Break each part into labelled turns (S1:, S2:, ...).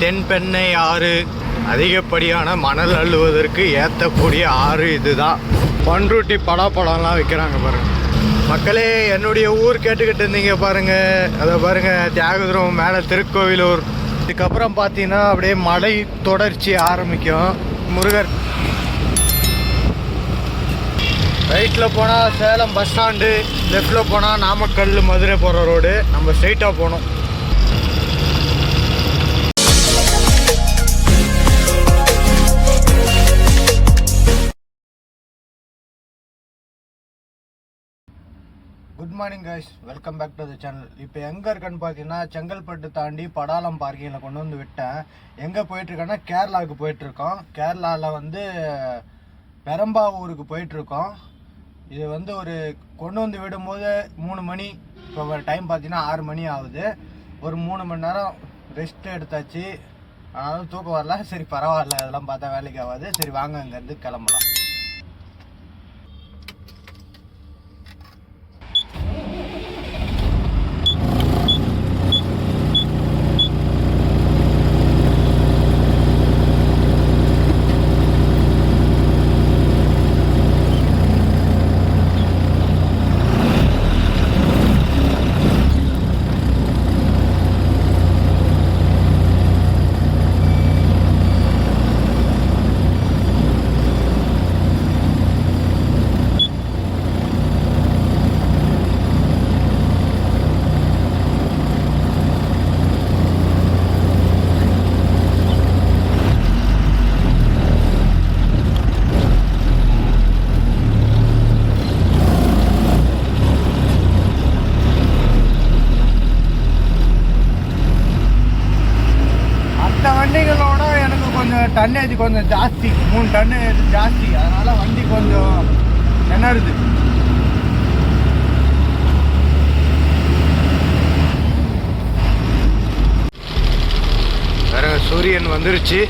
S1: தென்பெண்ணை ஆறு. அதிகப்படியான மணல் அள்ளுவதற்கு ஏற்றக்கூடிய ஆறு இதுதான். பன்ருட்டி பலாப்பழம்லாம் விற்கிறாங்க பாருங்கள் மக்களே என்னுடைய ஊர் கேட்டுக்கிட்டு இருந்தீங்க பாருங்கள் அதை பாருங்கள் தியாகதுரம் மேலே திருக்கோவிலூர். இதுக்கப்புறம் பார்த்தீங்கன்னா அப்படியே மலை தொடர்ச்சி ஆரம்பிக்கும். முருகர். ரைட்டில் போனால் சேலம் பஸ் ஸ்டாண்டு லெஃப்டில் போனால் நாமக்கல் மதுரை போகிற ரோடு நம்ம ஸ்ட்ரைட்டாக போகணும். Good morning guys welcome back to the channel இப்போ எங்கே இருக்கேன்னு பார்த்தீங்கன்னா செங்கல்பட்டு தாண்டி படாலம் பார்க்கிங்கில் கொண்டு வந்து விட்டேன். எங்கே போயிட்டுருக்கேன்னா கேரளாவுக்கு போயிட்டுருக்கோம். கேரளாவில் வந்து பெரம்பாவூருக்கு போயிட்டுருக்கோம். இது வந்து ஒரு கொண்டு வந்து விடும்போது மூணு மணி இப்போ டைம் பார்த்தீங்கன்னா ஆறு மணி ஆகுது. ஒரு மூணு மணி நேரம் ரெஸ்ட் எடுத்தாச்சு. ஆனாலும் தூக்கம் வரல. சரி பரவாயில்ல. அதெல்லாம் பார்த்தா வேலைக்கு ஆகாது. சரி வாங்க அங்கேருந்து கிளம்பலாம். டன்னேஜ் கொஞ்சம் ஜாஸ்தி மூணு டன்னு ஜாஸ்தி. அதனால் வண்டி கொஞ்சம் நின்றுது சூரியன் வந்துருச்சு.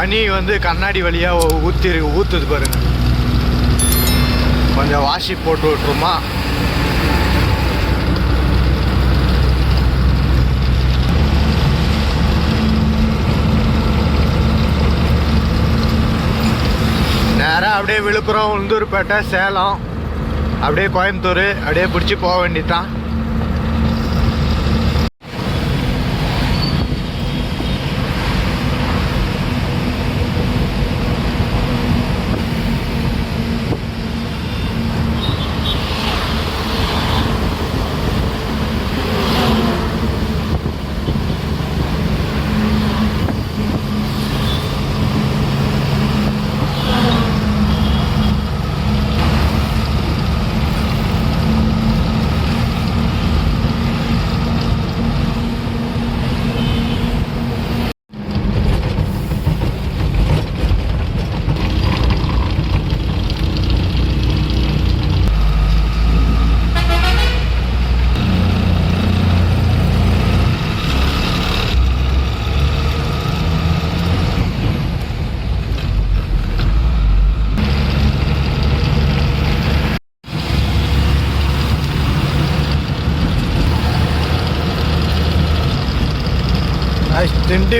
S1: பனி வந்து கண்ணாடி வழியாக ஊற்றி ஊற்றுது பாருங்க. கொஞ்சம் வாஷி போட்டு விட்டுருமா? நேராக அப்படியே விழுப்புரம் உளுந்தூர்பேட்டை சேலம் அப்படியே கோயம்புத்தூர் அப்படியே பிடிச்சி போக வேண்டியதான்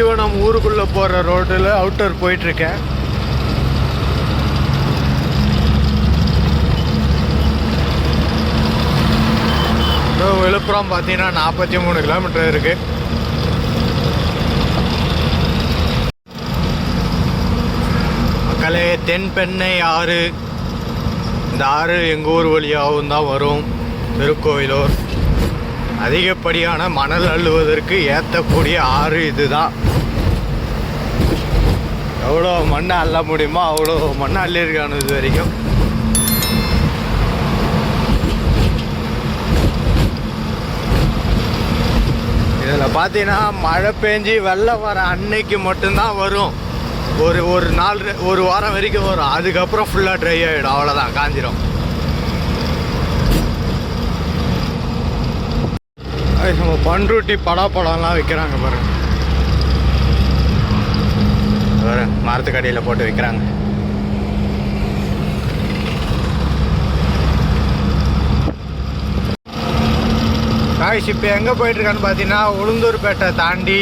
S1: திண்டிவனம் ஊருக்குள்ள போற ரோட்டில் அவுட்டர் போயிட்டு இருக்கேன் விழுப்புரம் பார்த்தீங்கன்னா நாற்பத்தி மூணு கிலோமீட்டர் இருக்கு. மக்களே தென்பெண்ணை ஆறு. இந்த ஆறு எங்கள் ஊர் வழியாகவும் தான் வரும். திருக்கோயிலூர். அதிகப்படியான மணல் அள்ளுவதற்கு ஏற்றக்கூடிய ஆறு இதுதான். எவ்வளோ மண்ணை அள்ள முடியுமோ அவ்வளோ மண்ணை அள்ளியிருக்கானு இது வரைக்கும். இதில் பார்த்தீங்கன்னா மழை பெஞ்சு வெள்ளம் வர அன்னைக்கு மட்டும்தான் வரும். ஒரு ஒரு நாள் ரெ- ஒரு வாரம் வரைக்கும் வரும். அதுக்கப்புறம் ஃபுல்லாக ட்ரை ஆகிடும் அவ்வளோதான் காஞ்சிரும். அது நம்ம பண்ருட்டி பலாப்பழம்லாம் விற்கிறாங்க பாருங்க பாரு மரத்துக்கடியில் போட்டு விற்கிறாங்க காய்ஸ் இப்போ எங்கே போயிட்டுருக்கான்னு பார்த்தீங்கன்னா உளுந்தூர்பேட்டை தாண்டி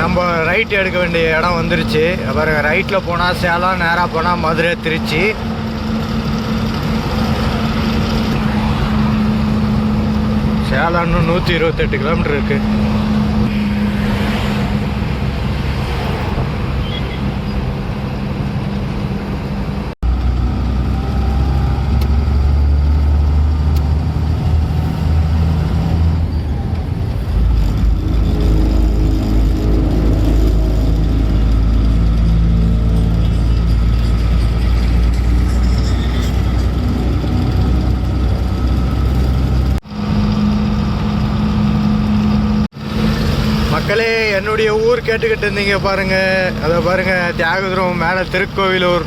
S1: நம்ம ரைட் எடுக்க வேண்டிய இடம் வந்துருச்சு. அப்புறம் ரைட்டில் போனால் சேலம் நேராக போனால் மதுரை திருச்சி. சேலம் இன்னும் நூற்றி இருபத்தெட்டு கிலோமீட்டர் இருக்குது மக்களே என்னுடைய ஊர் கேட்டுக்கிட்டு இருந்தீங்க பாருங்கள் அதை பாருங்கள் தியாகதுரம் மேலே திருக்கோவிலூர்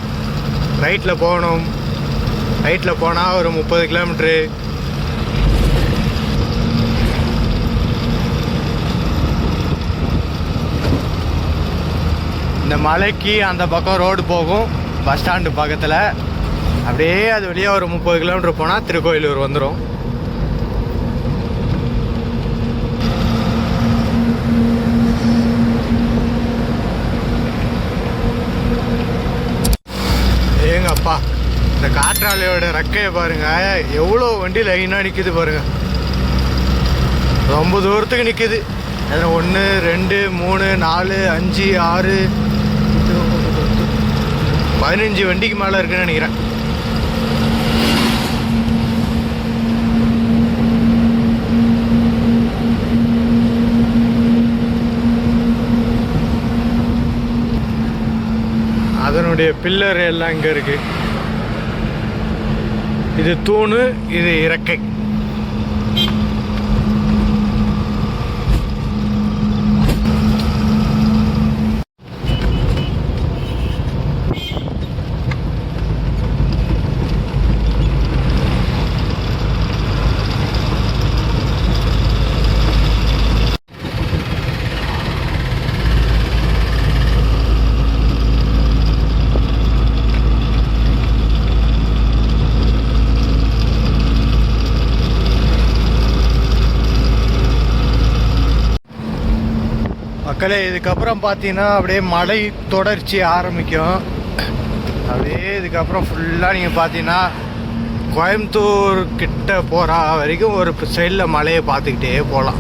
S1: ரைட்டில் போகணும். ரைட்டில் போனால் ஒரு முப்பது கிலோமீட்ரு இந்த மலைக்கு அந்த பக்கம் ரோடு போகும் பஸ் ஸ்டாண்டு பக்கத்தில். அப்படியே அது வெளியே ஒரு முப்பது கிலோமீட்டர் போனால் திருக்கோயிலூர் வந்துடும் இந்த காற்றாலையோட ரெக்கையை பாருங்க. எவ்வளோ வண்டி லைனாக நிற்குது பாருங்க. ரொம்ப தூரத்துக்கு நிற்குது அதில் ஒன்று ரெண்டு மூணு நாலு அஞ்சு ஆறு பதினஞ்சு வண்டிக்கு மேலே இருக்குன்னு நினைக்கிறேன். அதனுடைய பில்லர் எல்லாம் இங்கே இருக்குது இது தூணு இது இறக்கை. மக்களே இதுக்கப்புறம் பார்த்தீங்கன்னா அப்படியே மலை தொடர்ச்சி ஆரம்பிக்கும். அப்படியே இதுக்கப்புறம் ஃபுல்லாக நீங்கள் பார்த்தீங்கன்னா கோயம்புத்தூர் கிட்ட போகிற வரைக்கும் ஒரு சைடில் மலையை பார்த்துக்கிட்டே போகலாம்.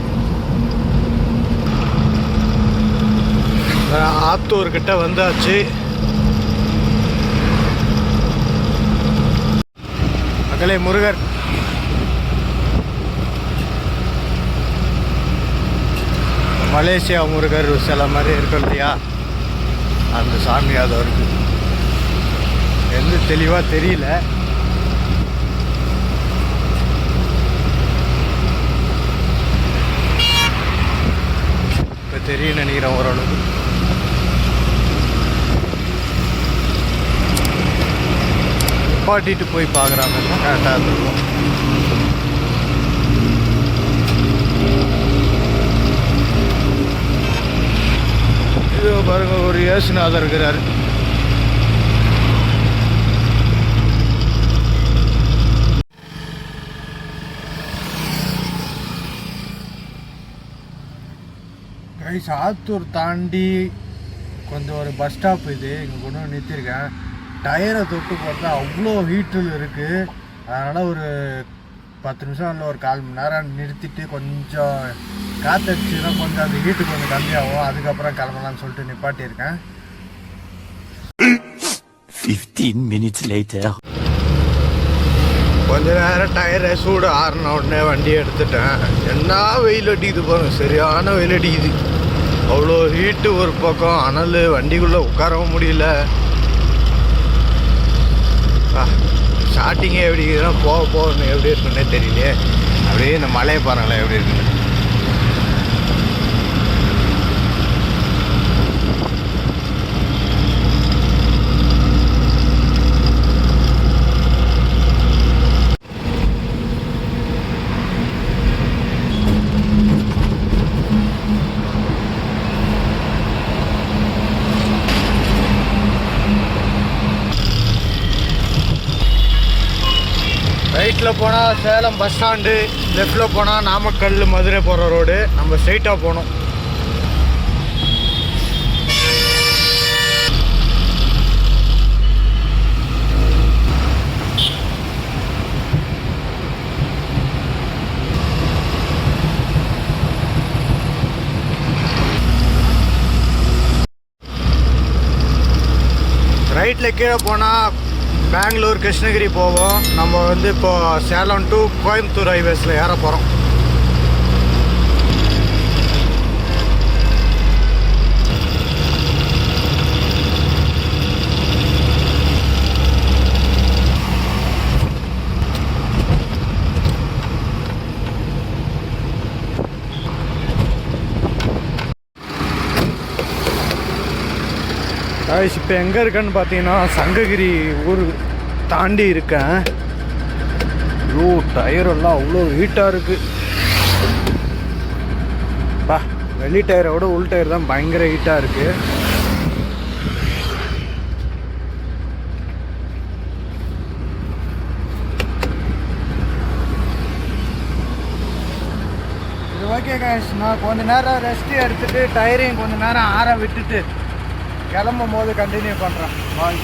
S1: ஆத்தூர் கிட்ட வந்தாச்சு. மக்களே முருகர் மலேசியா முருகர் சில மாதிரி இருக்கும் இல்லையா அந்த சாமி அது இருக்கு எந்த தெளிவாக தெரியல. இப்போ தெரியும் நினைக்கிறேன் ஓரளவுக்கு. நிப்பாட்டிட்டு போய் பார்க்குறாங்க கரெக்டாக இருக்கும். இயேசுநாதர் இருக்கிறாரு. கைஸ் ஆத்தூர் தாண்டி கொஞ்சம் ஒரு பஸ் ஸ்டாப் இது. இங்கே கொண்டு வந்து நிறுத்தியிருக்கேன். டயரை தொட்டு பார்த்தா அவ்வளோ ஹீட்டில் இருக்குது அதனால் ஒரு பத்து நிமிஷம் இல்லை ஒரு கால் மணி நேரம் நிறுத்திட்டு கொஞ்சம் காற்றடிச்சுன்னா கொஞ்சம் அந்த ஹீட்டு கொஞ்சம் கம்மியாகும். அதுக்கப்புறம் கிளம்பலாம்னு சொல்லிட்டு நிப்பாட்டியிருக்கேன்.
S2: 15 minutes later.
S1: கொஞ்ச நேரம் டயரை சூடு ஆறின உடனே வண்டி எடுத்துட்டேன். என்ன வெயில் அடிக்குது பாருங்க சரியான வெயில் அடிக்குது. அவ்வளோ ஹீட்டு ஒரு பக்கம் அனல் வண்டிக்குள்ளே உட்காரவும் முடியல. ஸ்டார்டிங்கே எப்படி இருக்குதுன்னா போக போகணும் எப்படி இருக்குன்னே தெரியலையே. அப்படியே இந்த மலையை பாருங்களேன் எப்படி இருக்குன்னு ரைட்டில் போனால் சேலம் பஸ் ஸ்டாண்டு லெஃப்டில் போனால் நாமக்கல் மதுரை போகிற ரோடு நம்ம ஸ்ட்ரைட்டாக போகணும். ரைட்டில் கீழே போனால் பெங்களூர் கிருஷ்ணகிரி போவோம். நம்ம வந்து இப்போ சேலம் டு கோயம்புத்தூர் ஹைவேஸில் ஏற போகிறோம் காய்ஸ் இப்போ எங்கே இருக்கேன்னு பார்த்தீங்கன்னா சங்ககிரி ஊர் தாண்டி இருக்கேன். ஐயோ டயர் எல்லாம் அவ்வளோ ஹீட்டாக இருக்குது பா வெளி டயரை விட உள் டயர் தான் பயங்கர ஹீட்டாக இருக்குது ஓகே காய்ஸ் நான் கொஞ்ச நேரம் ரெஸ்ட் எடுத்துட்டு டயரையும் கொஞ்ச நேரம் ஆற விட்டுட்டு கிளம்பும் போது கண்டினியூ பண்ணுறேன் பாய்